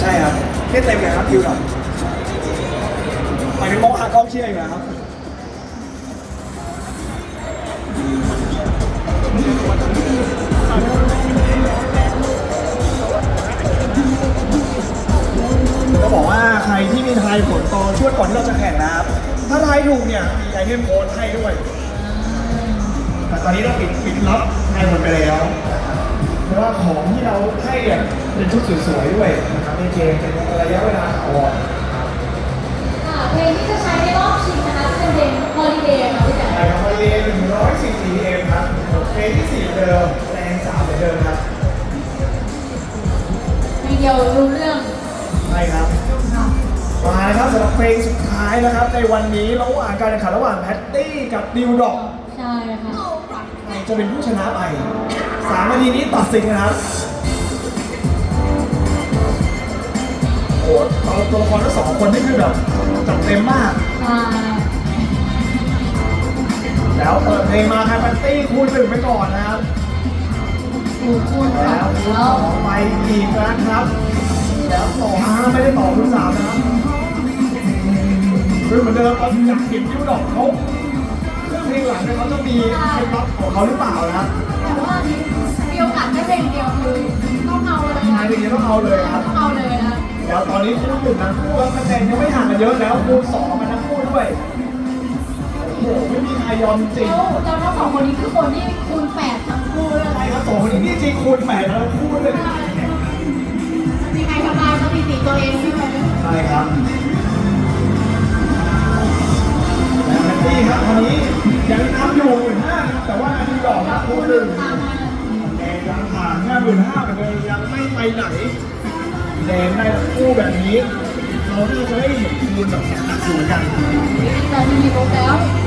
ใช่ครับนี่เต็มเลยครับดิวดอกหมายถึงมองหากองเชียร์อยู่นะครับก็บอกว่าใครที่มีทายผลตอนช่วงก่อนที่เราจะแข่งนะครับ ถ้าทายถูกเนี่ยมีไอเทมโค้ดให้ด้วย แต่ตอนนี้เราปิดปิดล็อกทายผลไปแล้วนะครับ เพราะว่าของที่เราให้เนี่ยเป็นชุดสวยๆด้วยนะครับในเกมเป็นระยะเวลาถาวรค่ะเพลงที่จะใช้ในรอบชิงนะคะจะเป็นเพลง Holiday ค่ะพี่แจ๊ไทยคอมเรียน144เอ็มครับเพลงที่สี่เดิมแรงสามเหมือนเดิมครับเพลงเดียวรู้เรื่องใช่ครับมานะครับสำหรับเพลงสุดท้ายนะครับ ในวันนี้ระหว่างการแข่งขันระหว่างแพตตี้กับดิวดอกใช่ค่ะ ใครจะเป็นผู้ชนะไป สามนาทีนี้ตัดสินนะครับโอ้โหตัวตัวละครทั้งสองคนนี่คือแบบจัดเต็มมากค่ะแล้วเปิดเพลงมาครับแพตตี้คูณหนึ่งไปก่อนนะครับคูณคูณแล้วคูณแล้สวองไปอีกนะครับ แล้วต่อห้าไม่ได้ต่อคูณสามนะครับคือเหมือนเดิมเอาจากเก็บยิ้วดอกเขาเพลงหลังเนี่ยเขาจะมีเคล็ดลับของเขาหรือเปล่านะครับ แต่ เดี๋ยวตอนนี้คู่หนึ่งนะคู่แล้วคะแนนยังไม่ห่างกันเยอะแล้วคูณสองกันทั้งคู่ด้วยโอ้โหไม่มีใครยอมจริง แล้วแล้วทั้งสองคนนี้คือคนที่คูณแปดทั้งคู่เลยใช่ครับสองคนนี้นี่จริงคูณแปดแล้วทั้งคู่เลยมีใครทำลายสถิติตัวเองใช่ไหมใช่ครับและแพตตี้ครับตอนนี้ยังนำอยู่หมื่นห้าแต่ว่านาทีดอกครับคูณหนึ่งตามมา แดงยังห่างแค่หมื่นห้าเหมือนเดิมยังไม่ไปไหน แดงได้คู่แบบนี้ เราน่าจะได้เห็นคูณแบบหนักๆอยู่เหมือนกัน แต่มีโปรแล้ว